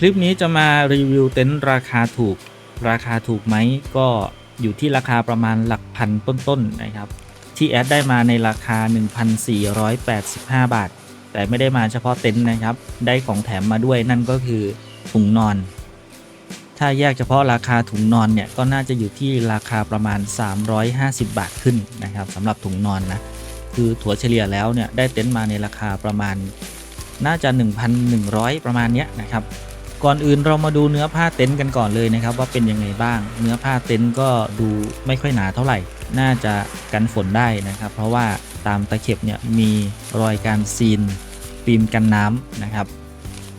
คลิปนี้จะมารีวิวเต็นท์ราคาถูก ราคาถูกไหมก็อยู่ที่ราคาประมาณหลักพันต้นๆนะครับ ที่แอดได้มาในราคา 1,485 บาท แต่ไม่ได้มาเฉพาะเต็นท์นะครับ ได้ของแถมมาด้วยนั่นก็คือถุงนอน ถ้าแยกเฉพาะราคาถุงนอนเนี่ยก็น่าจะอยู่ที่ราคาประมาณ 350 บาทขึ้นนะครับสำหรับถุงนอนนะคือถั่วเฉลี่ยแล้วเนี่ยได้เต็นท์มาในราคาประมาณน่าจะ 1,100 ประมาณเนี้ยนะครับ ก่อนอื่นเรามาดูเนื้อผ้าเต็นท์กันก่อนเลยนะครับ ว่าเป็นยังไงบ้าง เนื้อผ้าเต็นท์ก็ดูไม่ค่อยหนาเท่าไหร่ น่าจะกันฝนได้นะครับ เพราะว่าตามตะเข็บเนี่ยมีรอยการซีนฟิล์มกันน้ำนะครับ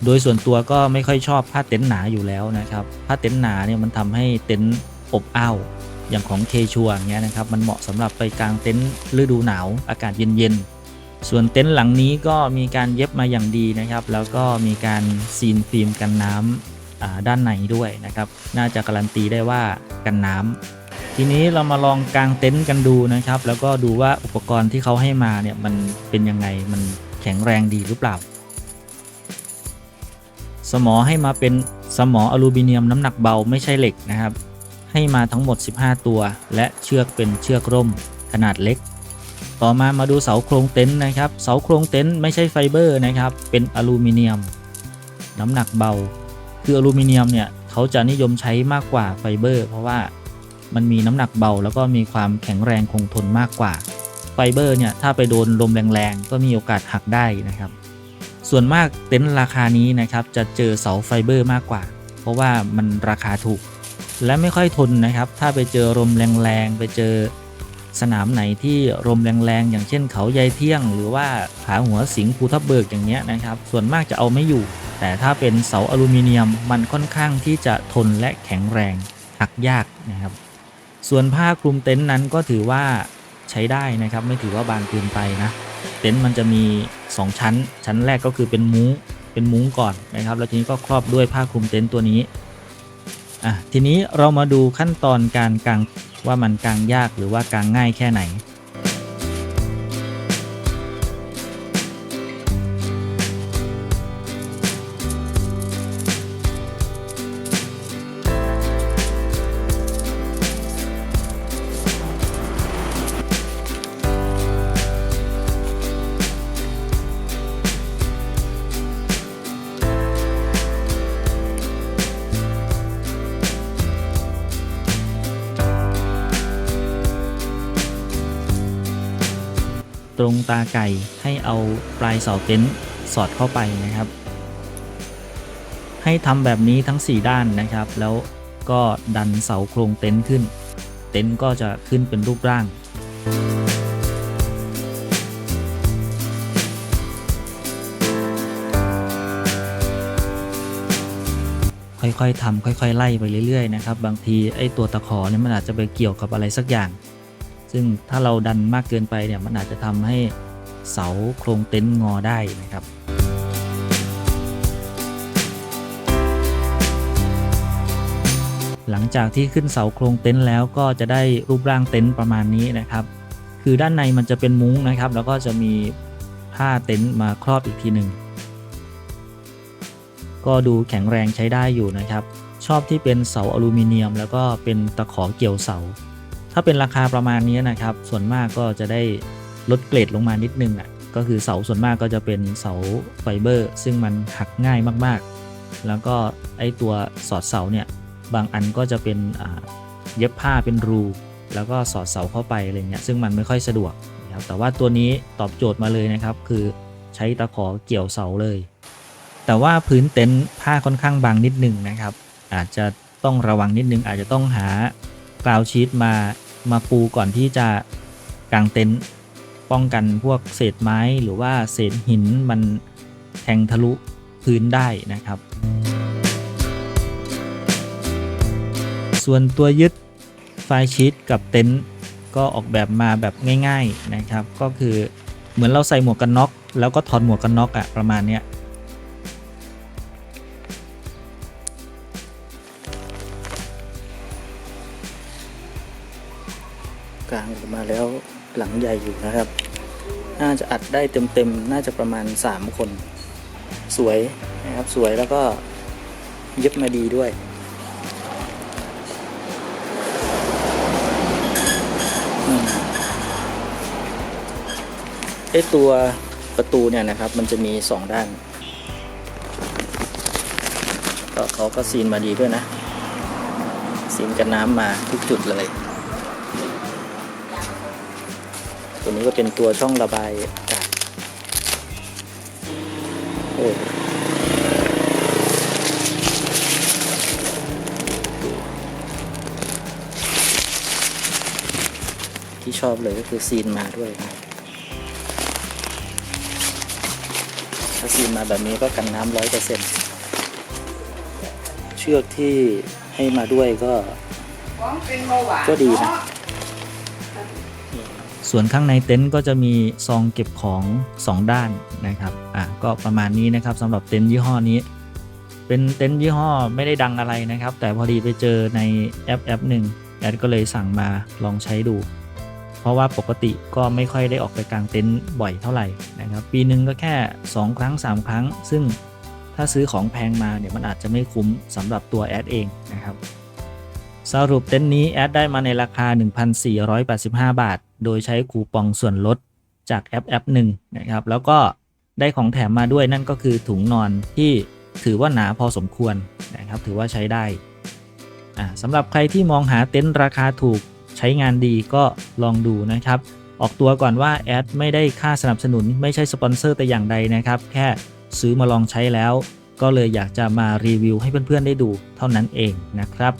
โดยส่วนตัวก็ไม่ค่อยชอบผ้าเต็นท์หนาอยู่แล้วนะครับ ผ้าเต็นท์หนาเนี่ยมันทำให้เต็นท์อบอ้าวอย่างของเคชัวเงี้ยนะครับ มันเหมาะสำหรับไปกางเต็นท์ฤดูหนาวอากาศเย็นๆ ส่วนเต็นท์หลังนี้ก็มีการเย็บมาอย่างดีนะครับ แล้วก็มีการซีนฟิล์มกันน้ำอ่าด้านในด้วยนะครับ น่าจะการันตีได้ว่ากันน้ำทีนี้เรามาลองกางเต็นท์กันดูนะครับ แล้วก็ดูว่าอุปกรณ์ที่เขาให้มาเนี่ยมันเป็นยังไงมันแข็งแรงดีหรือเปล่า สมอให้มาเป็นสมออลูมิเนียมน้ำหนักเบาไม่ใช่เหล็กนะครับ ให้มาทั้งหมด 15 ตัว และเชือกเป็นเชือกร่มขนาดเล็ก ต่อมามาดูเสาโครงเต็นท์นะครับ เสาโครงเต็นท์ไม่ใช่ไฟเบอร์นะครับ เป็นอลูมิเนียม น้ำหนักเบา คืออลูมิเนียมเนี่ยเขาจะนิยมใช้มากกว่าไฟเบอร์ เพราะว่ามันมีน้ำหนักเบา แล้วก็มีความแข็งแรงคงทนมากกว่า ไฟเบอร์เนี่ยถ้าไปโดนลมแรงๆ ก็มีโอกาสหักได้นะครับ ส่วนมากเต็นท์ราคานี้นะครับจะเจอเสาไฟเบอร์มากกว่า เพราะว่ามันราคาถูก และไม่ค่อยทนนะครับ ถ้าไปเจอลมแรงๆไปเจอ สนามไหนที่ลมแรงๆ อย่างเช่นเขาใยเที่ยง หรือว่าผาหัวสิงห์ภูทับเบิกอย่างเงี้ยนะครับ ส่วนมากจะเอาไม่อยู่ แต่ถ้าเป็นเสาอลูมิเนียมมันค่อนข้างที่จะทนและแข็งแรงหักยากนะครับ ส่วนผ้าคลุมเต็นท์นั้นก็ถือว่าใช้ได้นะครับ ไม่ถือว่าบางเกินไปนะเต็นท์มันจะมี 2 ชั้น ชั้นแรกก็คือเป็นมุ้งเป็นมุ้งก่อนนะครับ แล้วทีนี้ก็ครอบด้วยผ้าคลุมเต็นท์ตัวนี้ อะทีนี้เรามาดูขั้นตอนการกางว่ามันกางยากหรือว่ากางง่ายแค่ไหน ตรงตาไก่ให้เอาปลายเสาเต็นท์สอดเข้าไปนะครับ ให้ทำแบบนี้ทั้ง 4 ด้านนะครับ แล้วก็ดันเสาโครงเต็นท์ขึ้น เต็นท์ก็จะขึ้นเป็นรูปร่าง ค่อยๆทำค่อย ๆ ไล่ไปเรื่อยๆนะครับ บางทีไอ้ตัวตะขอเนี่ยมันอาจจะไปเกี่ยวกับอะไรสักอย่าง ซึ่งถ้าเราดันมากเกินไปเนี่ยมันอาจจะทำให้เสาโครงเต็นท์งอได้นะครับหลังจากที่ขึ้นเสาโครงเต็นท์แล้วก็จะได้รูปร่างเต็นท์ประมาณนี้นะครับ คือด้านในมันจะเป็นมุ้งนะครับ แล้วก็จะมีผ้าเต็นท์มาครอบอีกทีหนึ่งก็ดูแข็งแรงใช้ได้อยู่นะครับ ชอบที่เป็นเสาอลูมิเนียม แล้วก็เป็นตะขอเกี่ยวเสา ถ้าเป็นราคาประมาณนี้นะครับ ส่วนมากก็จะได้ลดเกรดลงมานิดนึงอะก็คือเสาส่วนมากก็จะเป็นเสาไฟเบอร์ ซึ่งมันหักง่ายมากๆ แล้วก็ไอตัวสอดเสาเนี่ยบางอันก็จะเป็นเย็บผ้าเป็นรู แล้วก็สอดเสาเข้าไปอะไรเงี้ยซึ่งมันไม่ค่อยสะดวกนะครับแต่ว่าตัวนี้ตอบโจทย์มาเลยนะครับ คือใช้ตะขอเกี่ยวเสาเลย แต่ว่าพื้นเต็นท์ผ้าค่อนข้างบางนิดนึงนะครับ อาจจะต้องระวังนิดนึงอาจจะต้องหากราวชีตมา มาปูก่อนที่จะกางเต็นท์ป้องกันพวกเศษไม้หรือว่าเศษหินมันแทงทะลุพื้นได้นะครับ ส่วนตัวยึดไฟชีตกับเต็นท์ก็ออกแบบมาแบบง่าย ๆนะครับ ก็คือเหมือนเราใส่หมวกกันน็อกแล้วก็ถอดหมวกกันน็อกอะประมาณเนี้ย กลางออกมาแล้วหลังใหญ่อยู่นะครับ น่าจะอัดได้เต็มๆ น่าจะประมาณ 3 คน สวยนะครับสวยแล้วก็เย็บมาดีด้วยอืมไอตัวประตูเนี่ยนะครับ มันจะมีสองด้าน ก็เขาก็ซีนมาดีด้วยนะซีนกันน้ำมาทุกจุดเลย ตัวนี้ก็เป็นตัวช่องระบายอากาศโอ้ที่ชอบเลยก็คือซีนมาด้วยนะถ้าซีนมาแบบนี้ก็กันน้ำร้อยเปอร์เซ็นต์เชือกที่ให้มาด้วยก็ก็ดีนะ ส่วนข้างในเต็นท์ก็จะมีซองเก็บของ 2 ด้านนะครับอะก็ประมาณนี้นะครับสำหรับเต็นท์ยี่ห้อนี้ เป็นเต็นท์ยี่ห้อไม่ได้ดังอะไรนะครับ แต่พอดีไปเจอในแอปแอปหนึ่งแอดก็เลยสั่งมาลองใช้ดู เพราะว่าปกติก็ไม่ค่อยได้ออกไปกางเต็นท์บ่อยเท่าไหร่นะครับ ปีหนึ่งก็แค่ 2 ครั้ง 3 ครั้ง ซึ่งถ้าซื้อของแพงมาเนี่ยมันอาจจะไม่คุ้มสำหรับตัวแอดเองนะครับสรุปเต็นท์นี้แอดได้มาในราคา 1,485 บาท โดยใช้คูปองส่วนลดจากแอปแอปหนึ่งนะครับ แล้วก็ได้ของแถมมาด้วยนั่นก็คือถุงนอนที่ถือว่าหนาพอสมควรนะครับ ถือว่าใช้ได้สำหรับใครที่มองหาเต็นท์ราคาถูกใช้งานดีก็ลองดูนะครับ ออกตัวก่อนว่าแอดไม่ได้ค่าสนับสนุน ไม่ใช่สปอนเซอร์แต่อย่างใดนะครับ แค่ซื้อมาลองใช้แล้ว ก็เลยอยากจะมารีวิวให้เพื่อนๆได้ดูเท่านั้นเองนะครับ